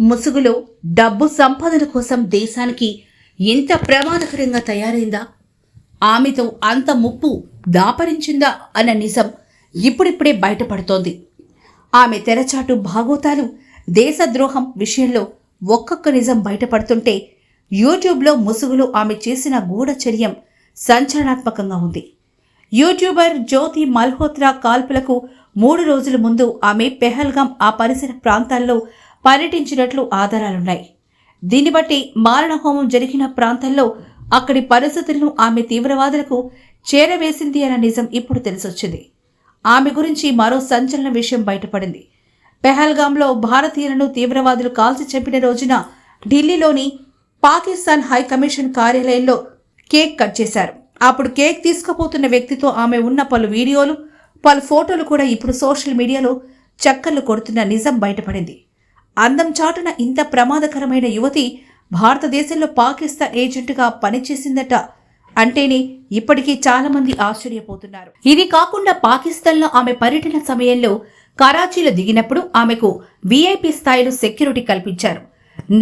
ముసుగులో డబ్బు సంపాదన కోసం దేశానికి ఇంత ప్రమాదకరంగా తయారైందా? ఆమెతో అంత ముప్పు దాపరించిందా అన్న నిజం ఇప్పుడిప్పుడే బయటపడుతోంది. ఆమె తెరచాటు భాగోతాలు దేశద్రోహం విషయంలో ఒక్కొక్క నిజం బయటపడుతుంటే యూట్యూబ్లో ముసుగులో ఆమె చేసిన గూఢచర్యం సంచలనాత్మకంగా ఉంది. యూట్యూబర్ జ్యోతి మల్హోత్రా కాల్పులకు మూడు రోజుల ముందు ఆమె పెహల్గాం ఆ పరిసర ప్రాంతాల్లో పర్యటించినట్లు ఆధారాలున్నాయి. దీన్ని బట్టి మారణహోమం జరిగిన ప్రాంతంలో అక్కడి పరిస్థితులను ఆమె తీవ్రవాదులకు చేరవేసింది అన్న నిజం ఇప్పుడు తెలిసొచ్చింది. ఆమె గురించి మరో సంచలన విషయం బయటపడింది. పెహల్గాంలో భారతీయులను తీవ్రవాదులు కాల్చి చంపిన రోజున ఢిల్లీలోని పాకిస్తాన్ హై కమిషన్ కార్యాలయంలో కేక్ కట్ చేశారు. అప్పుడు కేక్ తీసుకుపోతున్న వ్యక్తితో ఆమె ఉన్న పలు వీడియోలు పలు ఫోటోలు కూడా ఇప్పుడు సోషల్ మీడియాలో చక్కర్లు కొడుతున్న నిజం బయటపడింది. అందం చాటున ఇంత ప్రమాదకరమైన యువతి భారతదేశంలో పాకిస్తాన్ ఏజెంట్గా పనిచేసిందట. అంటేనే ఇప్పటికీ చాలామంది ఆశ్చర్యపోతున్నారు. ఇది కాకుండా పాకిస్తాన్లో ఆమె పర్యటన సమయంలో కరాచీలో దిగినప్పుడు ఆమెకు వీఐపీ స్థాయిలో సెక్యూరిటీ కల్పించారు.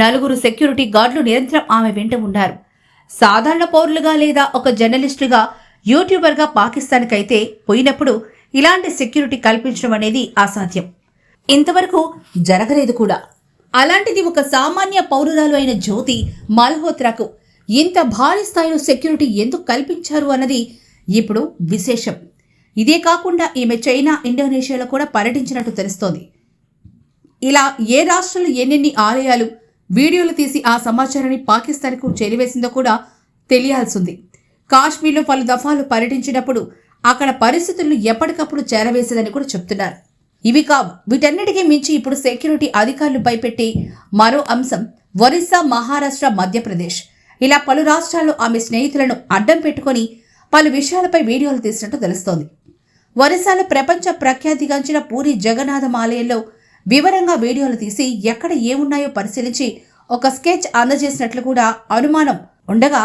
నలుగురు సెక్యూరిటీ గార్డులు నిరంతరం ఆమె వెంట ఉన్నారు. సాధారణ పౌరులుగా లేదా ఒక జర్నలిస్టుగా యూట్యూబర్గా పాకిస్తాన్కైతే పోయినప్పుడు ఇలాంటి సెక్యూరిటీ కల్పించడం అనేది అసాధ్యం. ఇంతవరకు జరగలేదు కూడా. అలాంటిది ఒక సామాన్య పౌరురాలు అయిన జ్యోతి మల్హోత్రాకు ఇంత భారీ స్థాయిలో సెక్యూరిటీ ఎందుకు కల్పించారు అన్నది ఇప్పుడు విశేషం. ఇదే కాకుండా ఈమె చైనా ఇండోనేషియాలో కూడా పర్యటించినట్టు తెలుస్తోంది. ఇలా ఏ రాష్ట్రంలో ఎన్నెన్ని ఆలయాలు వీడియోలు తీసి ఆ సమాచారాన్ని పాకిస్తాన్కు చేరివేసిందో కూడా తెలియాల్సింది. కాశ్మీర్లో పలు దఫాలు పర్యటించినప్పుడు అక్కడ పరిస్థితులను ఎప్పటికప్పుడు చేరవేసేదని కూడా చెప్తున్నారు. ఇవి కావు. వీటన్నిటికీ మించి ఇప్పుడు సెక్యూరిటీ అధికారులు భయపెట్టి మరో అంశం ఒరిస్సా మహారాష్ట్ర మధ్యప్రదేశ్. ఇలా పలు రాష్ట్రాల్లో ఆమె స్నేహితులను అడ్డం పెట్టుకొని పలు విషయాలపై వీడియోలు తీసినట్టు తెలుస్తోంది. ఒరిస్సాలో ప్రపంచ ప్రఖ్యాతిగాంచిన పూరి జగన్నాథం ఆలయంలో వివరంగా వీడియోలు తీసి ఎక్కడ ఏమున్నాయో పరిశీలించి ఒక స్కెచ్ అందజేసినట్లు కూడా అనుమానం ఉండగా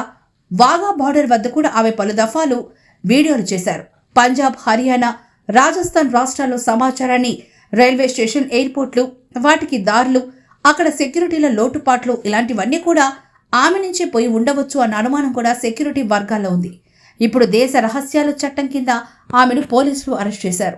వాఘా బార్డర్ వద్ద కూడా ఆమె పలు దఫాలు వీడియోలు చేశారు. పంజాబ్ హర్యానా రాజస్థాన్ రాష్ట్రాల్లో సమాచారాన్ని రైల్వే స్టేషన్ ఎయిర్పోర్ట్లు వాటికి దారులు అక్కడ సెక్యూరిటీల లోటుపాట్లు ఇలాంటివన్నీ కూడా ఆమె నుంచే పోయి ఉండవచ్చు అన్న అనుమానం కూడా సెక్యూరిటీ వర్గాల్లో ఉంది. ఇప్పుడు దేశ రహస్యాల చట్టం కింద ఆమెను పోలీసులు అరెస్ట్ చేశారు.